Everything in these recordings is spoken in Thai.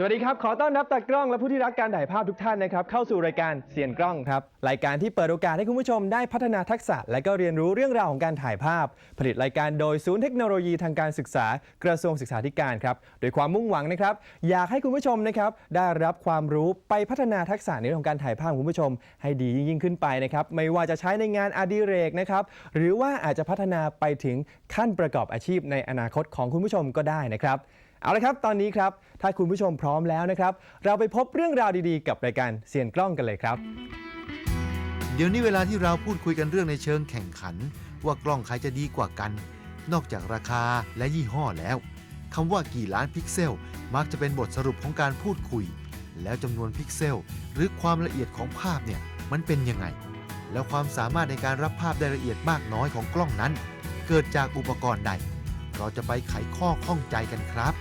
สวัสดีครับ ขอต้อนรับตากล้องและผู้ที่รักการถ่ายภาพทุกท่านนะครับเข้าสู่รายการเสียนกล้องครับรายการที่เปิดโอกาสให้คุณผู้ชมได้พัฒนาทักษะ และก็เรียนรู้เรื่องราวของการถ่ายภาพ ผลิตรายการโดยศูนย์เทคโนโลยีทางการศึกษากระทรวงศึกษาธิการครับโดยความมุ่งหวังนะครับอยากให้คุณผู้ชมนะครับได้รับความรู้ไปพัฒนาทักษะในเรื่องของการถ่ายภาพคุณผู้ชม ให้ดียิ่งขึ้นไปนะครับไม่ว่าจะใช้ในงานอดิเรกนะครับหรือว่าอาจจะพัฒนาไปถึงขั้นประกอบอาชีพในอนาคตของคุณผู้ชมก็ได้นะครับ เอาละครับ ตอนนี้ครับ ถ้าคุณผู้ชมพร้อมแล้วนะครับ เราไปพบเรื่องราวดีๆ กับรายการเสียนกล้องกันเลยครับ เดี๋ยวนี้เวลาที่เราพูดคุยกันเรื่องในเชิงแข่งขัน ว่ากล้องใครจะดีกว่ากัน นอกจากราคาและยี่ห้อแล้วคำว่ากี่ล้านพิกเซล มักจะเป็นบทสรุปของการพูดคุย แล้วจำนวนพิกเซล หรือความละเอียดของภาพเนี่ยมันเป็นยังไง แล้วความสามารถในการรับภาพได้ละเอียดมากน้อยของกล้องนั้น เกิดจากอุปกรณ์ใด เราจะไปไขข้อข้องใจกันครับ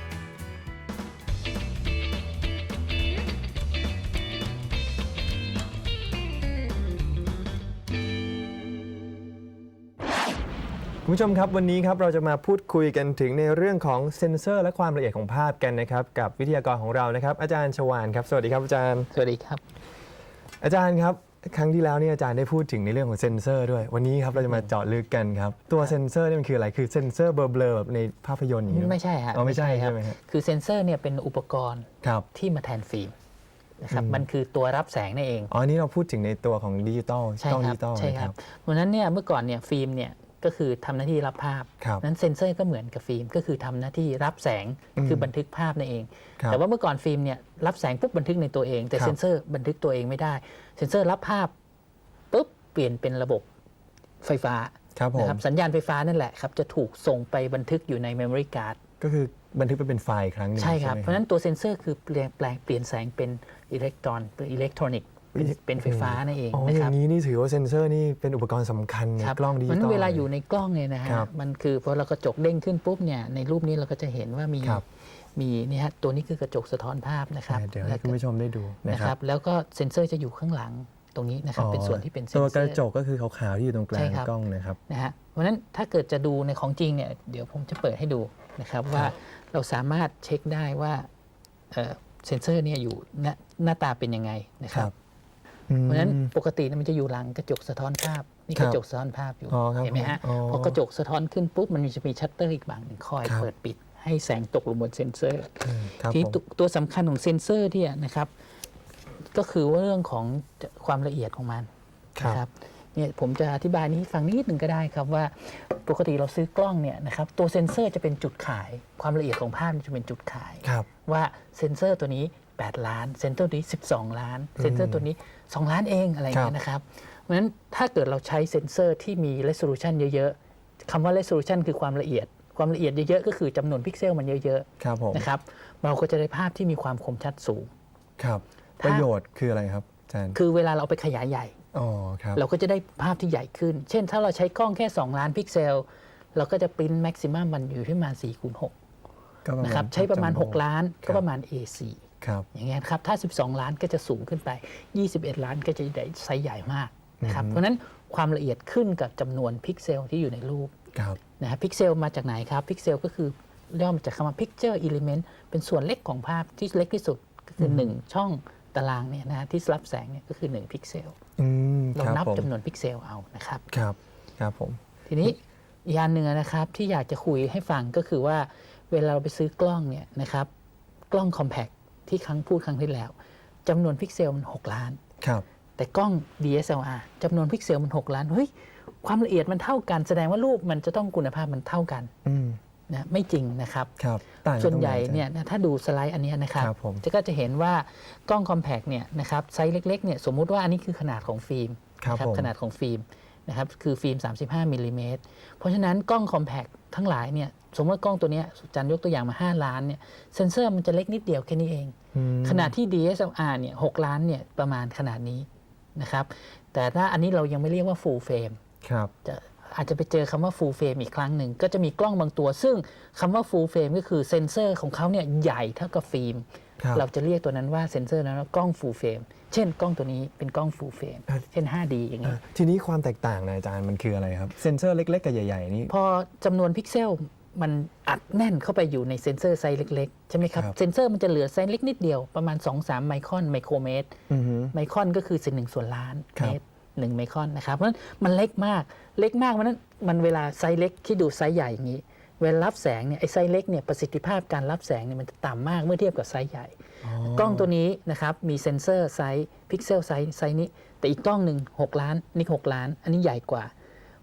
คุณผู้ชมครับวันนี้ครับเราจะมาพูดคุยกันถึงในเรื่องของเซ็นเซอร์ และความละเอียดของภาพกันนะครับ กับวิทยากรของเรานะครับ อาจารย์ชวานครับ สวัสดีครับอาจารย์ สวัสดีครับ อาจารย์ครับ ครั้งที่แล้วเนี่ยอาจารย์ได้พูดถึงในเรื่องของเซ็นเซอร์ด้วย วันนี้ครับเราจะมาเจาะลึกกันครับ ตัวเซ็นเซอร์นี่มันคืออะไรคือเซ็นเซอร์เบลอๆแบบในภาพยนตร์อย่างนี้หรือเปล่าไม่ใช่ฮะอ๋อไม่ใช่ครัใช่ไหมฮะคือเซนเซอร์เนี่ยเป็นอุปกรณ์ครับที่มาแทนฟิล์มนะครับอืมมันคือตัวรับแสงนั่นเองอ๋ออันนี้เราพูดถึงในตัวของดิจิตอลใช่กล้องคดิรัจิตอลใช่นะคครัรับบเพราะฉะนั้นเนี่ยเมื่อก่อนเนี่ยฟิล์มเนี่ย ก็คือทำหน้าที่รับภาพครับนั้นเซนเซอร์ก็เหมือนกับฟิล์ม ก็คือทำหน้าที่รับแสงอืมคือบันทึกภาพนั่นเองครับแต่ว่าเมื่อก่อนฟิล์มเนี่ยรับแสงปุ๊บบันทึกในตัวเอง แต่ครับเซนเซอร์บันทึกตัวเองไม่ได้ เซนเซอร์รับภาพปุ๊บเปลี่ยนเป็นระบบไฟฟ้าครับผมนะครับสัญญาณไฟฟ้านั่นแหละครับจะถูกส่งไปบันทึกอยู่ใน memory card ก็คือบันทึกไปเป็นไฟล์อีกครั้งหนึงใช่ครับไหมเพราะฉะนั้นตัวเซนเซอร์คือเปลี่ยนแปลงเปลี่ยนแสงเป็นอิเล็กตรอนเป็นอิเล็กทรอนิกส์ เป็นเป็นไฟฟ้านั่นเองอ๋อนะอครัย่าบงนี้นี่ถือว่าเซ็นเซอร์นี่เป็นอุปกรณ์สำคัญในครับกล้องดิจิเพราะฉะตอนั้ลนเวลาอยู่ในกล้องเนี่ยนะฮะครับมันคือพอเรากระจกเด้งขึ้นปุ๊บเนี่ยในรูปนี้เราก็จะเห็นว่ามีครับ มีนี่ฮะตัวนี้คือกระจกสะท้อนภาพนะครับเดี๋ยวแล้ให้วคุณก็ผู้ชมได้ดูนะนะคครัรับบแล้วก็เซนเซอร์จะอยู่ข้างหลังตรงนี้นะครับเป็นส่วนที่เป็นเซนเซอตัวร์กระจกก็คือขาวๆที่อยู่ตรงกลาใช่งครับ กล้องนะครับ นะฮะเพราะฉะนั้นถ้าเกิดจะดูในของจริงเนี่ยเดี๋ยวผมจะเปิดให้ดูนะครับว่าเราสามารถเช็คได้ว่าเอ่อเซนเซอร์เนี่ยอยู่หน้าหน้าตาเป็นยังไงนะครับ เพราะฉะนั้นปกติเนี่ยมันจะอยู่หลังกระจกสะท้อนภาพนี่ครักบระจกสะท้อนภาพอยู่อ๋อครับเห็นไหมฮะอ๋อพอกระจกสะท้อนขึ้นปุ๊บมันจะมีชัตเตอร์อีกบางหนึ่งคอยครับเปิดปิด ให้แสงตกลงบนเซนเซอร์อืมครับที่ผมตัวตัวสำคัญของเซนเซอร์ที่นะครับ ก็คือว่าเรื่องของความละเอียดของมันครับนะครับเนี่ยผมจะอธิบายนี้ให้ฟังนิดหนึ่งก็ได้ครับว่าปกติเราซื้อกล้องเนี่ยนะครับตัวเซนเซอร์จะเป็นจุดขาย ความละเอียดของภาพจะเป็นจุดขายครับว่าเซนเซอร์ตัวนี้ 8 ล้าน เซนเซอร์ตัวนี้ 12 ล้าน เซนเซอร์ตัวนี้ 2 ล้านเองอะไรอย่างเงี้ยนะครับเพราะฉะนั้นถ้าเกิดเราใช้เซนเซอร์ที่มี resolution เยอะๆคำว่า resolution คือความละเอียด ความละเอียดเยอะๆก็คือจำนวนพิกเซลมันเยอะครับผมๆนะครับเราก็จะได้ภาพที่มีความคมชัดสูงครับถ้าประโยชน์คืออะไรครับอาจารย์คือเวลาเราเอาไปขยายใหญ่อ๋อครับเราก็จะได้ภาพที่ใหญ่ขึ้น เช่น ถ้าเราใช้กล้องแค่ 2 ล้านพิกเซล เราก็จะปริ้นแม็กซิมัมมันอยู่ที่ประมาณ4คูณ6ก็ประมาณนะครับใช้ประมาณจัมโบ้6ล้านคก็บประมาณ A4 ครับ อย่างเงี้ยครับถ้า 12 ล้านก็จะสูงขึ้นไป 21 ล้านก็จะได้ไซส์ใหญ่มากนะครับอือฮึเพราะฉะนั้นความละเอียดขึ้นกับจำนวนพิกเซลที่อยู่ในรูปครับนะฮะพิกเซลมาจากไหนครับพิกเซลก็คือย่อมาจากคำว่า picture element เป็นส่วนเล็กของภาพที่เล็กที่สุดก็คือ 1 ช่องตารางเนี่ยนะฮะที่รับแสงเนี่ยก็คือ 1 พิกเซลอืมเราครับนับผมจำนวนพิกเซลเอานะครับครับครับผมทีนี้อีกอันหนึ่งนะครับที่อยากจะคุยให้ฟังก็คือว่าเวลาเราไปซื้อกล้องเนี่ยนะครับกล้องคอมแพค ที่ครั้งพูดครั้งที่แล้วจำนวนพิกเซลมัน 6 ล้าน ครับ แต่กล้อง DSLR จำนวนพิกเซลมัน 6 ล้าน เฮ้ย ความละเอียดมันเท่ากัน แสดงว่ารูปมันจะต้องคุณภาพมันเท่ากันอืมนะไม่จริงนะครับ ครับต่างกัส่วนตรงใหญ่อาจารเนี่ยนะถ้าดูสไลด์อันเนี้ยนะครับ ครับผม จะก็จะเห็นว่ากล้องคอมแพคเนี่ยนะครับไซส์เล็กๆเนี่ยสมมุติว่าอันนี้คือขนาดของฟิล์มครับนะผม ขนาดของฟิล์ม นะครับคือฟิล์ม 35มิลลิเมตรเพราะฉะนั้นกล้องคอมแพคทั้งหลายเนี่ยสมมติว่ากล้องตัวเนี้ยจันยกตัวอย่างมา 5 ล้านเนี่ยเซนเซอร์มันจะเล็กนิดเดียวแค่นี้เองอืมขณะที่ DSLR เนี่ย6ล้านเนี่ยประมาณขนาดนี้นะครับแต่ถ้าอันนี้เรายังไม่เรียกว่า full frame ครับจะ อาจจะไปเจอคำว่า full frame อีกครั้งหนึ่ง ก็จะมีกล้องบางตัว ซึ่งคำว่า full frame ก็คือเซนเซอร์ของเขาเนี่ยใหญ่เท่ากับฟิล์มครับเราจะเรียกตัวนั้นว่าเซนเซอร์นั้นว่ากล้อง full frame เช่นกล้องตัวนี้เป็นกล้อง full frame อะเช่น 5D อย่างเงี้อะยทีนี้ความแตกต่างนะอาจารย์มันคืออะไรครับเซนเซอร์เล็กๆกับใหญ่ๆนี่พอจำนวนพิกเซลมันอัดแน่นเข้าไปอยู่ในเซ็นเซอร์ไซส์เล็กๆ ใช่ไหมครับครับเซ็นเซอร์มันจะเหลือไซส์เล็กนิดเดียวประมาณ 2-3 ไมครอนไมโครเมตรอือฮึไมครอนก็คือสิบหนึ่งส่วนล้านครับเมตร หนึ่งไมครอนนะครับเพราะฉะนั้นมันเล็กมากเล็กมากเพราะฉะนั้นมันเวลาไซส์เล็กที่ดูไซส์ใหญ่อย่างนี้ เวลารับแสงเนี่ยไอ้ไซส์เล็กเนี่ยประสิทธิภาพการรับแสงเนี่ยมันจะต่ำมากเมื่อเทียบกับไซส์ใหญ่ กล้องตัวนี้นะครับมีเซ็นเซอร์ไซส์พิกเซลไซส์ไซส์นี้ แต่อีกกล้องหนึ่ง6ล้านนี่6ล้าน อันนี้ใหญ่กว่า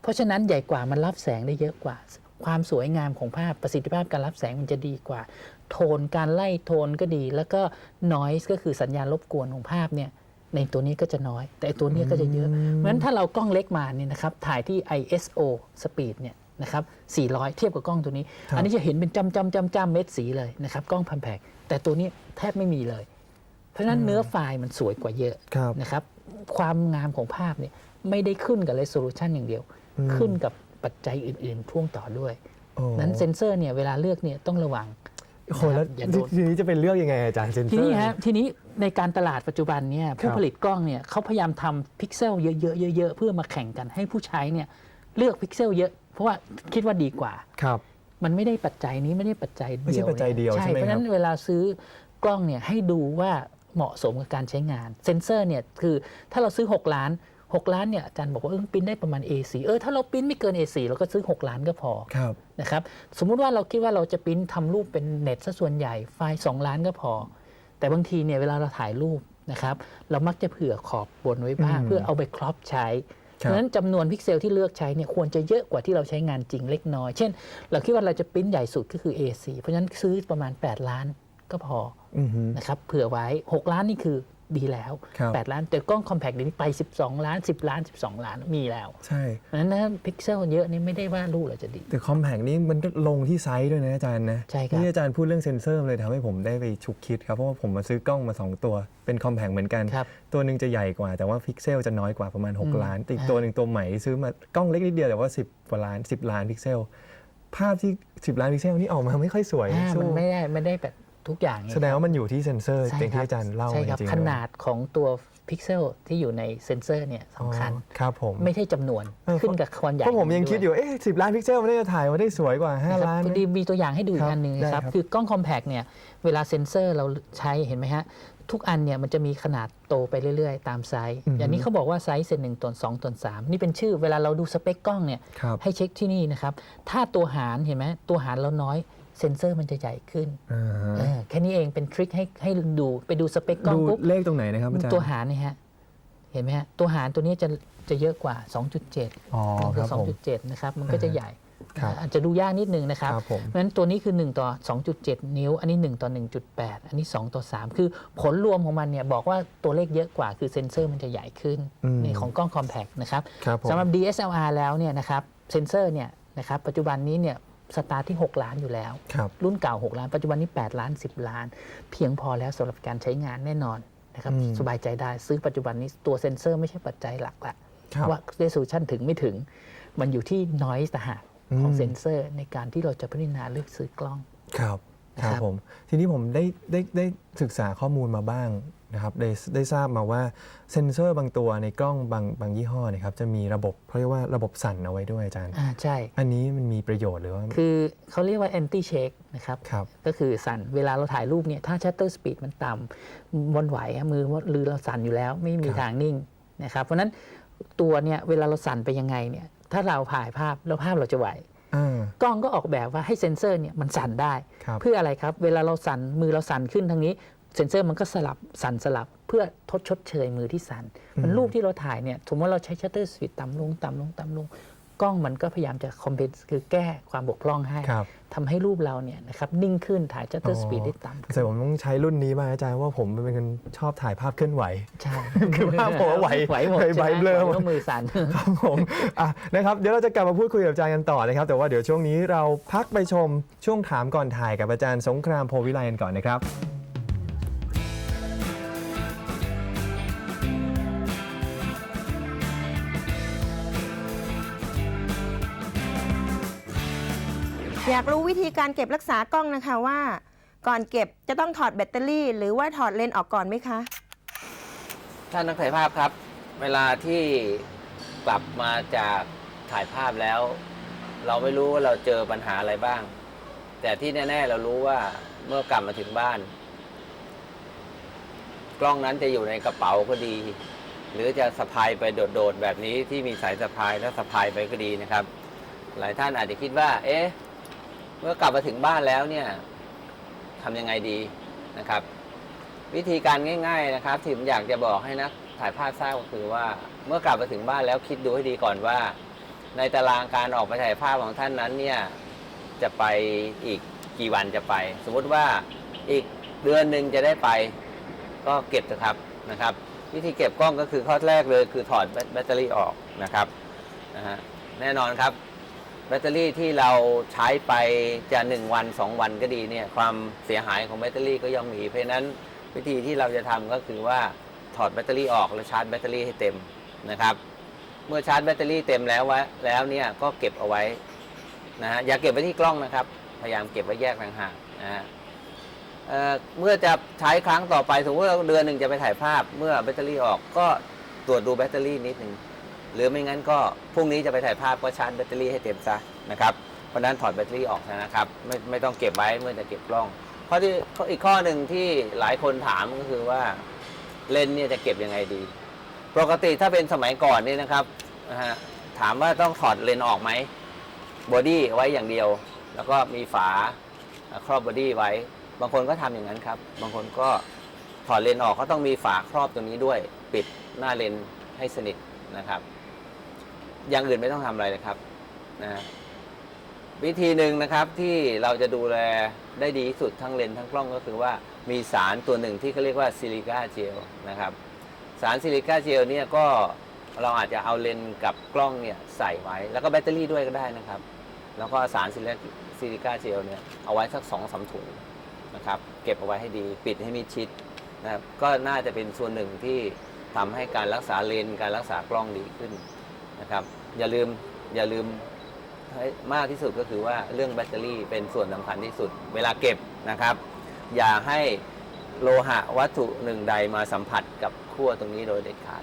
เพราะฉะนั้นใหญ่กว่ามันรับแสงได้เยอะกว่า ความสวยงามของภาพประสิทธิภาพการรับแสงมันจะดีกว่า โทนการไล่โทนก็ดี แล้วก็ noise ก็คือสัญญาณรบกวนของภาพเนี่ย ในตัวนี้ก็จะน้อย แต่ไอ้ตัวเนี้ยก็จะเยอะ เพราะฉะนั้นถ้าเรากล้องเล็กมาเนี่ยนะครับถ่ายที่ ISO speed เนี่ยนะครับ400 เทียบกับกล้องตัวนี้ครับอันนี้จะเห็นเป็นจำจำจำจำเม็ดสีเลยนะครับกล้องพันแผกแต่ตัวนี้แทบไม่มีเลย เพราะฉะนั้นเนื้อไฟล์มันสวยกว่าเยอะครับนะครับความงามของภาพเนี่ยไม่ได้ขึ้นกับ resolution อย่างเดียวอืมขึ้นกับปัจจัยอื่น ๆพ่วงต่อด้วยโอ้นั้นเซ็นเซอร์เนี่ยเวลาเลือกเนี่ยต้องระวัง โอ้โหแล้วอย่าโดน ทีนี้จะเป็นเลือกยังไงอาจารย์เซนเซอร์ทีนี้ฮะทีนี้ในการตลาดปัจจุบันเนี่ยผู้ครับผลิตกล้องเนี่ยเขาพยายามทำพิกเซลเยอะๆเยอะๆเพื่อมาแข่งกันให้ผู้ใช้เนี่ยเลือกพิกเซลเยอะ เพราะว่าคิดว่าดีกว่า ครับ มันไม่ได้ปัจจัยนี้ไม่ได้ปัจจัยเดียวไม่ใช่ปัจจัยเดียวใช่ไหมเพราะฉะนั้ครันบเวลาซื้อกล้องเนี่ยให้ดูว่าเหมาะสมกับการใช้งาน เซนเซอร์เนี่ยคือถ้าเราซื้อ 6 ล้าน 6 ล้านเนี่ยอาจารย์บอกว่าเออปริ้นได้ประมาณ A4 เออถ้าเราปริ้นไม่เกิน A4 เราก็ซื้อ 6 ล้านก็พอครับนะครับสมมุติว่าเราคิดว่าเราจะปริ้นทำรูปเป็นเน็ตซะส่วนใหญ่ไฟล์ 2 ล้านก็พอ แต่บางทีเนี่ยเวลาเราถ่ายรูปนะครับเรามักจะเผื่อขอบบนไว้บ้างอืมเพื่อเอาไปครอปใช้เพครับราะฉะนั้นจำนวนพิกเซลที่เลือกใช้เนี่ยควรจะเยอะกว่าที่เราใช้งานจริงเล็กน้อย เช่น เราคิดว่าเราจะปริ้นใหญ่สุดก็คือ A4 เพราะฉะนั้นซื้อประมาณ 8 ล้านก็พออือฮึนะครับเผื่อไว้ 6 ล้านนี่คือ ดีแล้ว ครับ 8 ล้าน แต่กล้องคอมแพคเดี๋ยวนี้ไป 12 ล้าน 10 ล้าน 12 ล้านมีแล้วใช่ เพราะฉะนั้นนะพิกเซลเยอะนี่ไม่ได้ว่ารูปเราจะดี แต่คอมแพกนี้มันก็ลงที่ไซส์ด้วยนะอาจารย์นะใช่ครับ นี่อาจารย์พูดเรื่องเซนเซอร์เลยทำให้ผมได้ไปฉุกคิดครับเพราะว่าผมมาซื้อกล้องมา2ตัวเป็นคอมแพกเหมือนกัน ครับ ตัวหนึ่งจะใหญ่กว่าแต่ว่าพิกเซลจะน้อยกว่าประมาณ อืม6 ล้านแต่อีกอ่าตัวหนึ่งตัวใหม่ซื้อมากล้องเล็กนิดเดียวแต่ว่า 10กว่าล้าน 10 ล้านพิกเซล ภาพที่ 10 ล้านพิกเซลนี่ออกมาไม่ค่อยสวยอ่าสู้มันไม่ได้ไม่ได้แบบ ทุกอย่างไแสดงว่ามันอยู่ที่เซนเซอร์ใช่อย่างคที่บอาจารย์เล่าใช่ครับจริงๆขนาดของตัวพิกเซลที่อยู่ในเซนเซอร์เนี่ยอ๋อสำคัญครับผมไม่ใช่จำนวนเออขึ้นกับความใหญ่เพราะผมยังคิดอยู่เอ๊ะสิล้านพิกเซลมันน่าจะถ่ายมาได้สวยกว่านะครับ5ล้านพไหมอดีมีตัวอย่างให้ดูอีครักบอันหนึ่งได้นะครับครับ คือกล้องคอมแพกเนี่ยเวลาเซ็นเซอร์เราใช้เห็นไหมฮะ ทุกอันเนี่ยมันจะมีขนาดโตไปเรื่อยๆ ตามไซส์อือฮึอย่างนี้เขาบอกว่าไซส์เซนหนึ่งตนสองตนสามนี่เป็นชื่อเวลาเราดูสเปคกล้องเนี่ยครับให้เช็คที่นี่นะครับถ้าตัวหารเห็นไหมตัวหารเราน้อย เซ็นเซอร์มันจะใหญ่ขึ้นอ่าฮะเออแค่นี้เองเป็นทริคให้ให้ดูไปดูสเปคกล้องดูปุ๊บเลขตรงไหนนะครับอาจารย์ตัวหารนี่ฮะเห็นไหมฮะตัวหารตัวนี้จะจะเยอะกว่า 2.7อ๋อมันคคืรับผม2.7 นะครับ มันก็จะใหญ่ครับอาจจะดูยากนิดนึงนะครับครับผมเพราะฉะนั้นตัวนี้คือ 1 ต่อ 2.7 นิ้ว อันนี้ 1 ต่อ 1.8 อันนี้ 2 ต่อ 3 คือผลรวมของมันเนี่ยบอกว่าตัวเลขเยอะกว่าคือเซ็นเซอร์มันจะใหญ่ขึ้นอืมในของกล้องคอมแพคนะครับครับผมสำหรับ DSLR แล้วเนี่ยนะครับเซ็นเซอร์เนี่ยนะครับปัจจุบันนี้เนี่ย สตาร์ทที่ 6 ล้านอยู่แล้วครับรุ่นเก่า 6 ล้าน ปัจจุบันนี้ 8 ล้าน 10 ล้าน เพียงพอแล้วสำหรับการใช้งานแน่นอนนะครับอืมสบายใจได้ซื้อปัจจุบันนี้ตัวเซ็นเซอร์ไม่ใช่ปัจจัยหลักละครับว่า resolution ถึงไม่ถึง มันอยู่ที่ noise ต่างหากของอืมเซ็นเซอร์ในการที่เราจะพิจารณาเลือกซื้อกล้องครับคครัรับบผมทีนี้ผมได้ได้ได้ศึกษาข้อมูลมาบ้าง นะครับได้ได้ทราบมาว่าเซ็นเซอร์บางตัวในกล้องบางบางยี่ห้อเนะครับจะมีระบบเขาเรียกว่าระบบสั่นเอาไว้ด้วยอาจารย์ อ่าใช่ อันนี้มันมีประโยชน์หรือว่า คือเขาเรียกว่า anti shake นะครับ ครับ ก็คือสั่นเวลาเราถ่ายรูปเนี่ยถ้า shutter speed มันต่ำวันไหวอะมือมือเราสั่นอยู่แล้วไม่มีครับ ทางนิ่งนะครับเพราะฉะนั้นตัวเนี่ยเวลาเราสั่นไปยังไงเนี่ยถ้าเราถ่ายภาพแล้วภาพเราจะไหว อ่ากล้องก็ออกแบบว่าให้เซ็นเซอร์เนี่ยมันสั่นได้ ครับ เพื่ออะไรครับ เวลาเราสั่นมือเราสั่นขึ้นทางนี้ เซ็นเซอร์มันก็สลับสั่นสลับเพื่อทดชดเชยมือที่สั่นมันรูปที่เราถ่ายเนี่ยสมมติว่าเราใช้ชัตเตอร์สปีดต่ำลงต่ำลงต่ำลงกล้องมันก็พยายามจะคอมเพนคือแก้ความบกพร่องให้ครับทำให้รูปเราเนี่ยนะครับนิ่งขึ้นถ่ายชัตเตอร์สปีดได้ต่ำแต่ผมต้องใช้รุ่นนี้มางอาจารย์ว่าผมเป็นคนชอบถ่ายภาพเคลื่อนไหว ใช่ คือภาพผมว่าไหวไหวหมดไหวใช่ไหมเบลอหมดไหวก็มือสั่นครับผมอะนะครับเดี๋ยวเราจะกลับมาพูดคุยกับอาจารย์กันต่อนะครับ แต่ว่าเดี๋ยวช่วงนี้เราพักไปชมช่วงถามก่อนถ่ายกับอาจารย์สงครามโพวิไลกันก่อนนะครับ อยากรู้วิธีการเก็บรักษากล้องนะคะว่า ก่อนเก็บจะต้องถอดแบตเตอรี่ หรือว่าถอดเลนส์ออกก่อนไหมคะ ท่านนักถ่ายภาพครับ เวลาที่กลับมาจากถ่ายภาพแล้ว เราไม่รู้ว่าเราเจอปัญหาอะไรบ้าง แต่ที่แน่ ๆ เรารู้ว่าเมื่อกลับมาถึงบ้าน กล้องนั้นจะอยู่ในกระเป๋าก็ดี หรือจะสะพายไปโดด ๆ แบบนี้ที่มีสายสะพายแล้วสะพายไปก็ดีนะครับ หลายท่านอาจจะคิดว่า เอ๊ะ มื่อกลับมาถึงบ้านแล้วเนี่ยทำยังไงดีนะครับ วิธีการง่าย ๆนะครับที่ผมอยากจะบอกให้นักถ่ายภาพทราบก็คือว่าเมื่อกลับมาถึงบ้านแล้วคิดดูให้ดีก่อนว่า ในตารางการออกไปถ่ายภาพของท่านนั้นเนี่ยจะไปอีกกี่วันจะไป สมมุติว่าอีกเดือนหนึ่งจะได้ไป ก็เก็บนะครับนะครับ วิธีเก็บกล้องก็คือข้อแรกเลยคือถอดแบตเตอรี่ออกนะครับนะฮะแน่นอนครับ แบตเตอรี่ที่เราใช้ไปจะ 1 วัน 2 วันก็ดีเนี่ยความเสียหายของแบตเตอรี่ก็ย่อมมี เพราะนั้นวิธีที่เราจะทำก็คือว่าถอดแบตเตอรี่ออกแล้วชาร์จแบตเตอรี่ให้เต็มนะครับ เมื่อชาร์จแบตเตอรี่เต็มแล้วว้แล้วเนี่ยก็เก็บเอาไว้นะฮะอย่าเก็บไว้ที่กล้องนะครับ พยายามเก็บไว้แยกต่างหากนะฮะเเมื่อจะใช้ครั้งต่อไปสมมติว่าเดือนหนึ่งจะไปถ่ายภาพ เมื่อแบตเตอรี่ออกก็ตรวจดูแบตเตอรี่นิดหนึ่ง หรือไม่งั้นก็พรุ่งนี้จะไปถ่ายภาพก็ชาร์จแบตเตอรี่ให้เต็มซะนะครับเพราะนั้นถอดแบตเตอรี่ออกนะครับไม่ไม่ต้องเก็บไว้เมื่อจะเก็บกล้องข้อที่อีกข้อหนึ่งที่หลายคนถามก็คือว่าเลนเนี่ยจะเก็บยังไงดี ปกติถ้าเป็นสมัยก่อนนี่นะครับนะฮะถามว่าต้องถอดเลนส์ออกไหมบอดี้ไว้อย่างเดียว แล้วก็มีฝาครอบบอดี้ไว้ บางคนก็ทำอย่างนั้นครับ บางคนก็ถอดเลนส์ออกก็ต้องมีฝาครอบตรงนี้ด้วย ปิดหน้าเลนให้สนิทนะครับ อย่างอื่นไม่ต้องทำอะไรเลยครับนะวิธีหนึ่งนะครับที่เราจะดูแลได้ดีที่สุดทั้งเลนส์ทั้งกล้องก็คือว่ามีสารตัวหนึ่งที่เขาเรียกว่าซิลิก้าเจลนะครับ สารซิลิก้าเจลเนี่ยก็เราอาจจะเอาเลนส์กับกล้องเนี่ยใส่ไว้ แล้วก็แบตเตอรี่ด้วยก็ได้นะครับ แล้วก็สารซิลิก้าเจลเนี่ยเอาไว้สักสองสามถุงนะครับ เก็บเอาไว้ให้ดีปิดให้มิดชิดนะครับก็น่าจะเป็นส่วนหนึ่งที่ทำให้การรักษาเลนส์การรักษากล้องดีขึ้น นะครับ อย่าลืมอย่าลืมมากที่สุดก็คือว่าเรื่องแบตเตอรี่เป็นส่วนสำคัญที่สุด เวลาเก็บนะครับ อย่าให้โลหะวัตถุหนึ่งใดมาสัมผัสกับขั้วตรงนี้โดยเด็ดขาด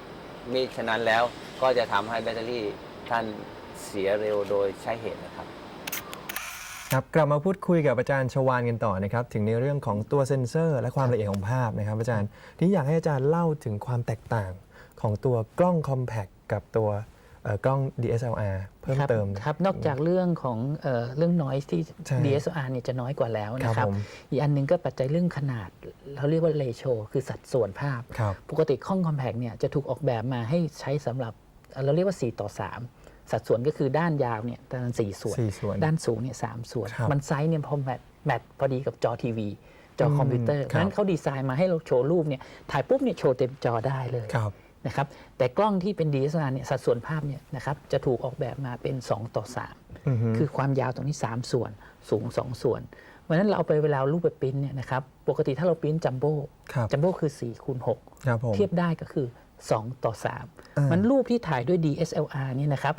มิฉะนั้นแล้วก็จะทำให้แบตเตอรี่ท่านเสียเร็วโดยใช้เหตุนะครับครับกลับมาพูดคุยกับอาจารย์ชวานกันต่อนะครับถึงในเรื่องของตัวเซ็นเซอร์ และความละเอียดของภาพนะครับ อาจารย์ที่อยากให้อาจารย์เล่าถึงความแตกต่างของตัวกล้อง Compact กับตัว กล้อง DSLR เพิ่มครับเติมครับ นอกจากเรื่องของเอ่อเรื่อง noise ที่ใช่ DSLR เนี่ยจะน้อยกว่าแล้วครันะบครับผมอีกอันหนึงก็ปัจจัยเรื่องขนาดเราเรียกว่า ratio คือสัดส่วนภาพครับปกติข้อง compact เนี่ยจะถูกออกแบบมาให้ใช้สำหรับเอ่อเราเรียกว่า 4 ต่อ 3สัดส่วนก็คือด้านยาวเนี่ยประมาณ4ส่วนสี่ส่วน ด้านสูงเนี่ยสามส่วนครับมันไซส์เนี่ยพอแมทแมทพอดีกับจอทีวี จอคอมพิวเตอร์อืมเพราะฉะนั้นเขาดีไซน์มาให้เราโชว์รูปเนี่ยถ่ายปุ๊บเนี่ยโชว์เต็มจอได้เลยครับ นะครับแต่กล้องที่เป็น DSLR เนี่ยสัดส่วนภาพเนี่ยนะครับจะถูกออกแบบมาเป็น 2 ต่ออือฮึ3คือความยาวตรงนี้ 3 ส่วนสูง 2 ส่วนเพราะฉะนั้นเราเอาไปเวลารูปไปปริ้นเนี่ยนะครับปกติถ้าเราปริ้นจัมโบ้ครับจัมโบ้คือ4คูณ6ครับผมเทียบได้ก็คือ 2 ต่ออ่า3มัมันรูปที่ถ่ายด้วย DSLR เนี่ยนะครับ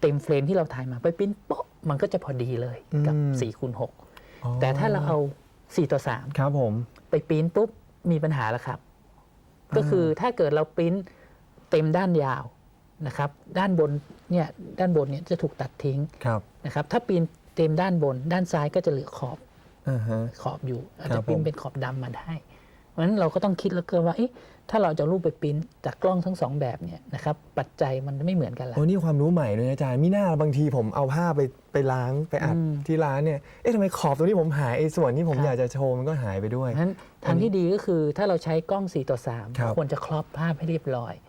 เต็มเฟรมที่เราถ่ายมาไปปริ้นโป๊ะมันก็จะพอดีเลยกับอืม4คูณอ๋อ6แต่ถ้าเราเอา 4 ต่อ3ครับผมไปปริ้นปุ๊บมีปัญหาแล้วครับก็คือถ้าเกิดเราปริ้น เต็มด้านยาวนะครับ ด้านบนเนี่ยด้านบนเนี่ยจะถูกตัดทิ้งครับนะครับ ถ้าปริ้นเต็มด้านบน ด้านซ้ายก็จะเหลือขอบอ่าฮะขอบอยู่ อาจครัจะบปริ้นผมเป็นขอบดำมาได้ เพราะฉะนั้นเราก็ต้องคิดแล้วเกินว่าเอ๊ะถ้าเราจะเอารูปไปปริ้นจากกล้องทั้งสองแบบเนี่ยนะครับปัจจัยมันไม่เหมือนกันแล้วโอ้นี่ความรู้ใหม่เลยนะอาจารย์มิน่าบางทีผมเอาผ้าไปไปล้างไปอัดอืมที่ร้านเนี่ยเอ๊ะทำไมขอบตรงนี้ผมหายไอ้ส่วนที่ผมครับอยากจะโชว์มันก็หายไปด้วยเพราะฉะนั้นทางที่ดีก็คือถ้าเราใช้กล้อง4ต่อครับ3ควรจะครอบภาพให้เรียบร้อยครับ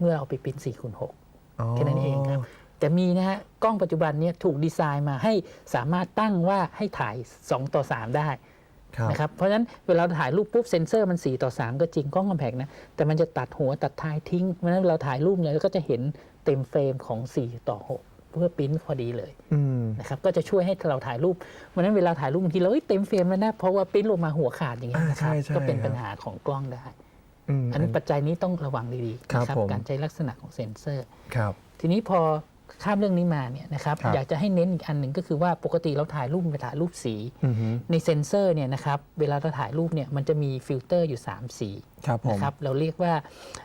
เมื่อเอาไปปริ้น4คูณ6อ๋อแค่นั้นเองครับ แต่มีนะฮะกล้องปัจจุบันเนี่ยถูกดีไซน์มาให้สามารถตั้งว่าให้ถ่าย 2 ต่อ 3 ได้ครับนะครับเพราะฉะนั้นเวลาเราถ่ายรูปปุ๊บเซนเซอร์มัน 4 ต่อ 3 ก็จริงกล้องคอมแพกนะแต่มันจะตัดหัวตัดท้ายทิ้งเพราะฉะนั้นเราถ่ายรูปเนี่ยเราก็จะเห็นเต็มเฟรมของ 4 ต่อ 6เพื่อปริ้นพอดีเลยอืมนะครับก็จะช่วยให้เราถ่ายรูปเพราะฉะนั้นเวลาถ่ายรูปบางทีเราเอ้ยเต็มเฟรมแล้วนะเพราะว่าปริ้นลงมาหัวขาดอย่างเงี้ยอ่านะครับใช่ใช่ก็เป็นครับปัญหาของกล้องได้ อืมอันนี้ปัจจัยนี้ต้องระวังดีๆครับนะผมการใช้ลักษณะของเซ็นเซอร์ครับทีนี้พอข้ามเรื่องนี้มาเนี่ยนะครับครับอยากจะให้เน้นอีกอันหนึ่งก็คือว่าปกติเราถ่ายรูปเป็นถ่ายรูปสีอือฮึในเซ็นเซอร์เนี่ยนะครับเวลาเราถ่ายรูปเนี่ยมันจะมีฟิลเตอร์อยู่ 3 สีครับผมนะครับเราเรียกว่า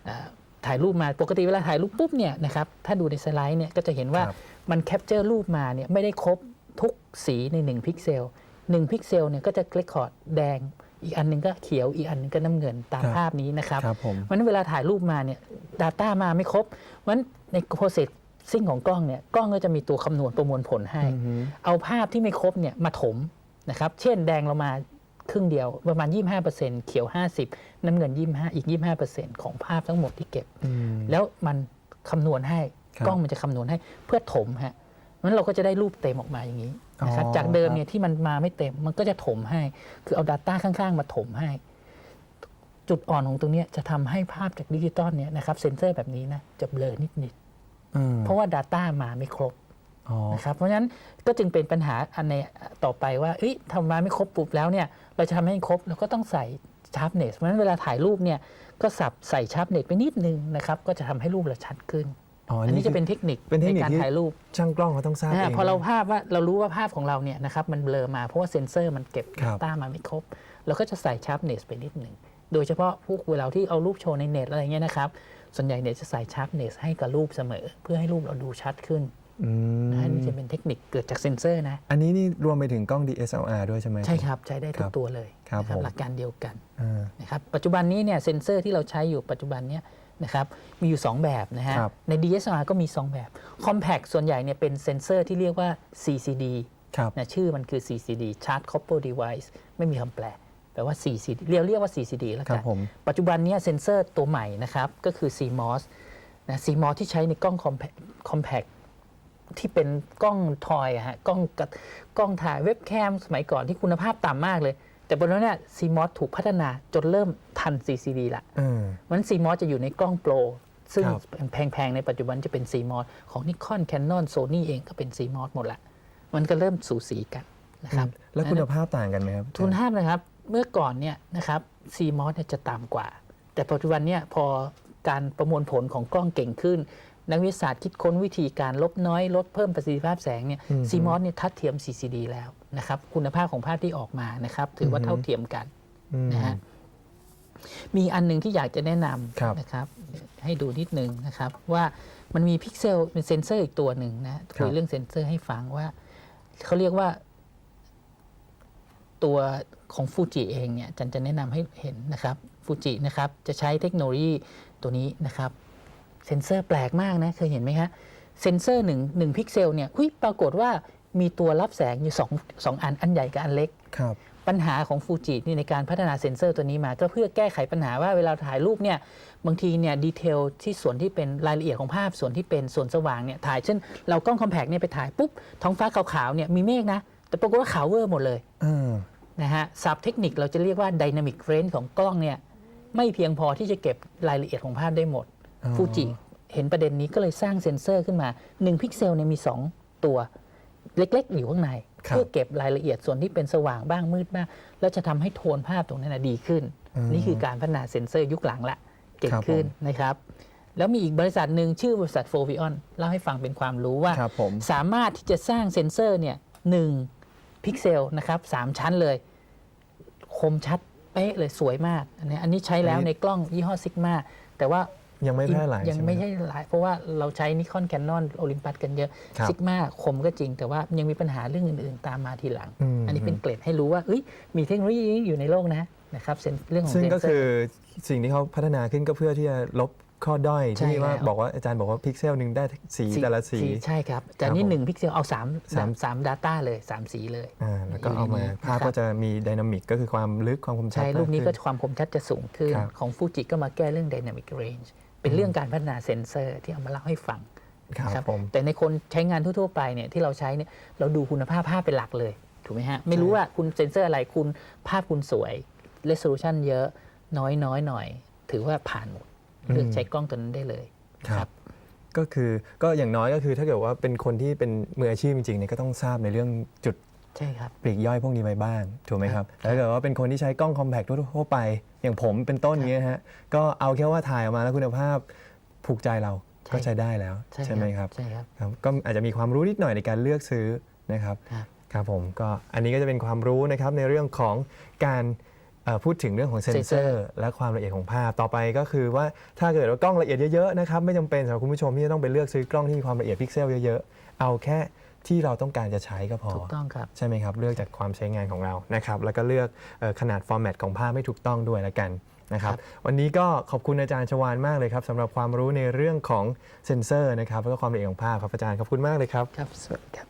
เอ่อถ่ายรูปมาปกติเวลาถ่ายรูปปุ๊บเนี่ยนะครับถ้าดูในสไลด์เนี่ยก็จะเห็นว่าครับมันแคปเจอร์รูปมาเนี่ยไม่ได้ครบทุกสีใน 1 พิกเซล1พิกเซลเนี่ยก็จะเรคคอร์ดแดง อีกอันหนึงก็เขียวอีกอันหนึงก็น้ำเงินตามครับภาพนี้นะครับครับผมเพราะฉะนั้นเวลาถ่ายรูปมาเนี่ย Data มาไม่ครบเพราะฉะนั้นใน processing ของกล้องเนี่ยกล้องก็จะมีตัวคำนวณประมวลผลให้อือฮึเอาภาพที่ไม่ครบเนี่ยมาถมนะครับ เช่นแดงเรามาครึ่งเดียวประมาณ 25%เขียว 50 น้ำเงิน 25 อีก 25%ของภาพทั้งหมดที่เก็บอืมแล้วมันคำนวณให้ครับกล้องมันจะคำนวณให้เพื่อถมฮะนั้นเราก็จะได้รูปเต็มออกมาอย่างนี้ นะครับอ๋อจากเดิมครับเนี่ยที่มันมาไม่เต็มมันก็จะถมให้ คือเอา Data ข้างๆ มาถมให้ จุดอ่อนของตรงเนี้ยจะทำให้ภาพจากดิจิตอลเนี่ยนะครับเซนเซอร์แบบนี้นะจะเบลอนิดอืมๆเพราะว่า Data มาไม่ครบอ๋อนะครับเพราะฉะนั้นก็จึงเป็นปัญหาอันในต่อไปว่าเอ้ยทำมาไม่ครบปุ๊บแล้วเนี่ยเราจะทำให้ครบเราก็ต้องใส่ชาร์ปเนสเพราะฉะนั้นเวลาถ่ายรูปเนี่ยก็สับใส่ชาร์ปเนสไปนิดนึงนะครับก็จะทำให้รูปเราชัดขึ้น อ๋ออัอันนี้จะเป็นเทคนิคเป็นเทคในนิคการที่ถ่ายรูปช่างกล้องเขาต้องทราบอ่าเองพอเราภาพว่าเรารู้ว่าภาพของเราเนี่ยนะครับมันเบลอมาเพราะว่าเซ็นเซอร์มันเก็บครับต้ามาไม่ครบเราก็จะใส่ชาร์ปเนสไปนิดหนึ่งโดยเฉพาะพวกเวลาที่เอารูปโชว์ในเน็ตอะไรเงี้ยนะครับส่วนใหญ่เนี่ยจะใส่ชาร์ปเนสให้กับรูปเสมอ เพื่อให้รูปเราดูชัดขึ้นอืมนะนี่จะเป็นเทคนิคเกิดจากเซ็นเซอร์นะ อันนี้นี่รวมไปถึงกล้อง DSLR ด้วยใช่ไหมใช่ครับ ใช้ได้ทุครักบตัวเลยครับนะผมหลักการเดียวกันอ่านะครับปัจจุบันนี้เนี่ยเซ็นเซอร์ที่เราใช้อยู่ปัจจุบันเนี้ย นะครับมีอยู่ 2 แบบนะฮะ ครับ ใน DSLR ก็มี 2 แบบ Compact ส่วนใหญ่เนี่ยเป็นเซ็นเซอร์ที่เรียกว่า CCD ครับ นะชื่อมันคือ CCD Charge Couple Device ไม่มีคำแปล แปลว่า CCD เรียกเรียกว่า CCD แล้วครักับนผม ปัจจุบันเนี้ยเซ็นเซอร์ตัวใหม่นะครับ ก็คือ CMOS นะ CMOS ที่ใช้ในกล้อง Compact Compact ที่เป็นกล้องทอยอะฮะกล้องกับกล้องถ่ายเว็บแคมสมัยก่อนที่คุณภาพต่ำมากเลย แต่บนนั้นเนี่ย CMOS ถูกพัฒนาจนเริ่มทัน CCD ละอืม มัน CMOS จะอยู่ในกล้องโปร ซึ่งครับ แพงๆ ในปัจจุบันจะเป็น CMOS ของ Nikon Canon Sony เองก็เป็น CMOS หมดละ มันก็เริ่มสูสีกันนะครับแล้วคุณภาพต่างกันไหมครับทุนภาพนะครับ เมื่อก่อนเนี่ยนะครับ CMOS เนี่ยจะต่ำกว่า แต่ปัจจุบันเนี่ยพอการประมวลผลของกล้องเก่งขึ้น นักวิทยาศาสตร์คิดค้นวิธีการลบน้อยลดเพิ่มประสิทธิภาพแสงเนี่ยอืม CMOS เนี่ยทัดเทียม CCD แล้ว นะครับคุณภาพของภาพที่ออกมานะครับ ถือว่าอือฮึเท่าเทียมกันอืมนะฮะมีอันหนึ่งที่อยากจะแนะนครับำนะครับ ให้ดูนิดนึงนะครับ ว่ามันมีพิกเซลเป็นเซ็นเซอร์อีกตัวหนึ่งนะคุยเรื่องเซ็นเซอร์ให้ฟังว่าเขาเรียกว่า ตัวของฟูจิเองเนี่ยจันจะแนะนำให้เห็นนะครับฟูจินะครับ จะใช้เทคโนโลยีตัวนี้นะครับ เซ็นเซอร์แปลกมากนะ เคยเห็นไหมฮะเซ็นเซอร์หนึ่งหนึ่งพิกเซลเนี่ยหุ้ยปรากฏว่า มีตัวรับแสงอยู่สองสองอันอันใหญ่กับอันเล็ก ครับปัญหาของฟูจินี่ในการพัฒนาเซ็นเซอร์ตัวนี้มา ก็เพื่อแก้ไขปัญหาว่าเวลาถ่ายรูปเนี่ยบางทีเนี่ยดีเทลที่ส่วนที่เป็นรายละเอียดของภาพส่วนที่เป็นส่วนสว่างเนี่ยถ่ายเช่น เรากล้องคอมแพกเนี่ยไปถ่ายปุ๊บท้องฟ้าขาวๆเนี่ยมีเมฆนะ แต่ปรากฏว่าขาวเวอร์หมดเลยอ่านะฮะศัพท์เทคนิคเราจะเรียกว่า Dynamic Range ของกล้องเนี่ยไม่เพียงพอที่จะเก็บรายละเอียดของภาพได้หมดอ๋อฟูจิเห็นประเด็นนี้ก็เลยสร้างเซ็นเซอร์ขึ้นมา 1 พิกเซลเนี่ยมี 2 ตัว เล็ก ๆ อยู่ข้างในครับเพื่อเก็บรายละเอียดส่วนที่เป็นสว่างบ้างมืดบ้าง แล้วจะทำให้โทนภาพตรงนั้นนะดีขึ้น นี่คือการพัฒนาเซ็นเซอร์ยุคหลังละเก่งขึ้นนะครับแล้วมีอีกบริษัทหนึ่งชื่อบริษัทโฟวิออนเล่าให้ฟังเป็นความรู้ว่าครับผมสามารถที่จะสร้างเซ็นเซอร์เนี่ยหนึ่งพิกเซลนะครับสามชั้นเลย คมชัดเป๊ะเลยสวยมากอันนี้อันนี้ใช้แล้วอันนี้ในกล้องยี่ห้อซิกมาแต่ว่า ยังไม่แพร่หลายยังใช่ไหมไม่ใช่หลาย เพราะว่าเราใช้นิคอนแคนนอนโอลิมปัสกันเยอะครับซิกมาคมก็จริง แต่ว่ายังมีปัญหาเรื่องอื่น ๆ ตามมาทีหลังอืมอันนี้เป็นเกรดให้รู้ว่าเอ้ยมีเทคโนโลยีนี้อยู่ในโลกนะนะครับเซ็นเรื่องของซึ่งเซ็นก็เซอคือร์สิ่งที่เขาพัฒนาขึ้นก็เพื่อที่จะลบข้อด้อยใช่ที่ว่าแล้วบอกว่าอาจารย์บอกว่าพิกเซลหนึ่งได้สีแต่ละสีใช่ครับแต่ครับนี่ผมหนึ่งพิกเซลเอาสามสามสามดาต้าเลยสามสีเลยอ่าแล้วก็เอามาอยู่ในนี้ภาพนะครับก็จะมีไดนามิกก็คือความลึกความคมชัดใช่รูปนี้ก็มากขึ้ความคมชัดจะสูงขึ้นครับของฟูจิก็มาแก้เรื่อง Dynamic Range เป็นเรื่องการพัฒนาเซ็นเซอร์ที่เอามาเล่าให้ฟังครับนะครับผมแต่ในคนใช้งานทั่วๆไปเนี่ยที่เราใช้เนี่ยเราดูคุณภาพภาพเป็นหลักเลยถูกไหมฮะไม่รู้ว่าคุณเซ็นเซอร์อะไรคุณภาพคุณสวย resolution เยอะน้อยน้อยหน่อย ถือว่าผ่านหมดเลือกใช้กล้องตัวนั้นได้เลยครับก็คือก็อย่างน้อยก็คือถ้าเกิดว่าเป็นคนที่เป็นมืออาชีพจริงๆเนี่ยก็ต้องทราบในเรื่องจุดใช่ครับปลีกย่อยพวกนี้ไปบ้างถูกไหมครับแต่ถ้าเกิดว่าเป็นคนที่ใช้กล้องคอมแพคทั่วๆไป อย่างผมเป็นต้นเงี้ยฮะก็เอาแค่ว่าถ่ายออกมาแล้วคุณภาพผูกใจเราใช่ก็ใช้ได้แล้วใช่ใช่ไหมครับใช่ครับครับก็อาจจะมีความรู้นิดหน่อยในการเลือกซื้อนะครับครับครับผมก็อันนี้ก็จะเป็นความรู้นะครับในเรื่องของการเอ่อพูดถึงเรื่องของเซนเซอ Sensor ร์และความละเอียดของภาพต่อไปก็คือว่าถ้าเกิดว่ากล้องละเอียดเยอะๆนะครับไม่จำเป็นสำหรับคุณผู้ชมที่จะต้องไปเลือกซื้อกล้องที่มีความละเอียดพิกเซลเยอะๆเอาแค่ ที่เราต้องการจะใช้ก็พอ ถูกต้องครับ ใช่ไหมครับ เลือกจากความใช้งานของเรานะครับ แล้วก็เลือกเอ่อขนาดฟอร์แมตของภาพให้ถูกต้องด้วยละกันนะครับครับวันนี้ก็ขอบคุณอาจารย์ชวานมากเลยครับสำหรับความรู้ในเรื่องของเซ็นเซอร์นะครับแล้วก็ความละเอียดของภาพครับอาจารย์ขอบคุณมากเลยครับครับสวัสดีครับ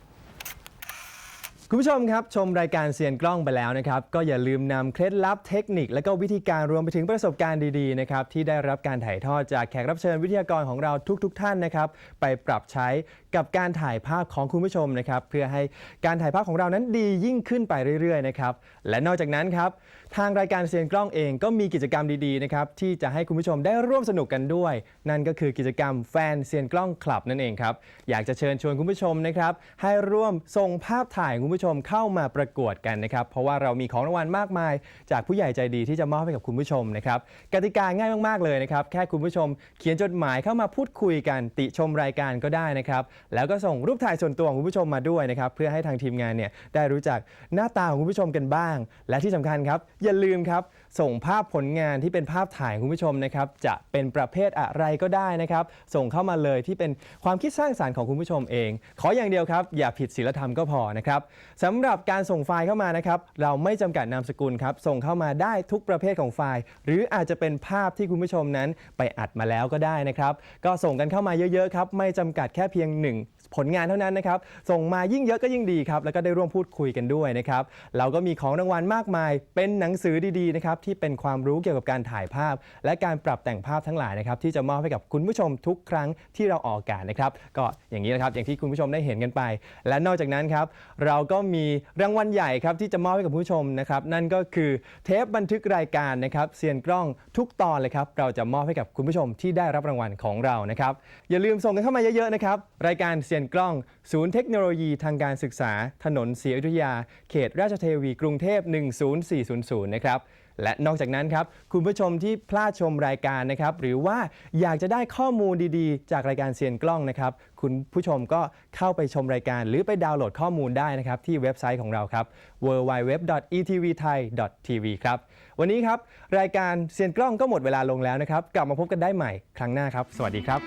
คุณผู้ชมครับชมรายการเซียนกล้องไปแล้วนะครับ ก็อย่าลืมนำเคล็ดลับเทคนิค และก็วิธีการรวมไปถึงประสบการณ์ดีๆนะครับที่ได้รับการถ่ายทอดจากแขกรับเชิญวิทยากรของเราทุกๆทท่านนะครับ ไปปรับใช้ กับการถ่ายภาพของคุณผู้ชมนะครับเพื่อให้การถ่ายภาพของเรานั้นดียิ่งขึ้นไปเรื่อยๆนะครับและนอกจากนั้นครับทางรายการเซียนกล้องเองก็มีกิจกรรมดีๆนะครับที่จะให้คุณผู้ชมได้ร่วมสนุกกันด้วย นั่นก็คือกิจกรรมแฟนเซียนกล้องคลับนั่นเองครับอยากจะเชิญชวนคุณผู้ชมนะครับให้ร่วมส่งภาพถ่ายคุณผู้ชมเข้ามาประกวดกันนะครับเพราะว่าเรามีของรางวัลมากมาย จากผู้ใหญ่ใจดีที่จะมอบให้กับคุณผู้ชมนะครับกติกาง่ายมากๆเลยนะครับแค่คุณผู้ชมเขียนจดหมายเข้ามาพูดคุยกันติชมรายการก็ได้นะครับแล้วก็ส่งรูปถ่ายส่วนตัวของคุณผู้ชมมาด้วยนะครับเพื่อให้ทางทีมงานเนี่ยได้รู้จักหน้าตาของคุณผู้ชมกันบ้าง และที่สำคัญครับอย่าลืมครับ ส่งภาพผลงานที่เป็นภาพถ่ายคุณผู้ชมนะครับจะเป็นประเภทอะไรก็ได้นะครับ ส่งเข้ามาเลยที่เป็นความคิดสร้างสารรค์ของคุณผู้ชมเอง ขออย่างเดียวครับ อย่าผิดศีลธรรมก็พอนะครับสำหรับการส่งไฟล์เข้ามานะครับ เราไม่จำกัดนามสกุลครับส่งเข้ามาได้ทุกประเภทของไฟล์ หรืออาจจะเป็นภาพที่คุณผู้ชมนั้นไปอัดมาแล้วก็ได้นะครับ ก็ส่งกันเข้ามาเยอะๆครับไม่จำกัดแค่เพียงหนึ่ง ผลงานเท่านั้นนะครับ ส่งมายิ่งเยอะก็ยิ่งดีครับ แล้วก็ได้ร่วมพูดคุยกันด้วยนะครับ เราก็มีของรางวัลมากมาย เป็นหนังสือดีๆนะครับที่เป็นความรู้เกี่ยวกับการถ่ายภาพ และการปรับแต่งภาพทั้งหลายนะครับที่จะมอบให้กับคุณผู้ชมทุกครั้งที่เราออกอากาศนะครับ ก็อย่างนี้นะครับอย่างที่คุณผู้ชมได้เห็นกันไป และนอกจากนั้นครับเราก็มีรางวัลใหญ่ครับที่จะมอบให้กับผู้ชมนะครับนั่นก็คือเทปบันทึกรายการนะครับเซียนกล้องทุกตอนเลยครับเราจะมอบให้กับคุณผู้ชมที่ได้รับรางวัลของเรานะครับอย่าลืมส่งกันเข้ามาเยอะๆนะครับรายการเซียนกล้อง ศูนย์เทคโนโลยีทางการศึกษา ถนนศรีอยุธยา เขตราชเทวีกรุงเทพ 10400 นะครับ และนอกจากนั้นครับ คุณผู้ชมที่พลาดชมรายการนะครับ หรือว่าอยากจะได้ข้อมูลดีๆ จากรายการเซียนกล้องนะครับ คุณผู้ชมก็เข้าไปชมรายการ หรือไปดาวน์โหลดข้อมูลได้นะครับ ที่เว็บไซต์ของเราครับ www.etvthai.tv ครับ วันนี้ครับ รายการเซียนกล้องก็หมดเวลาลงแล้วนะครับ กลับมาพบกันได้ใหม่ครั้งหน้าครับ สวัสดีครับ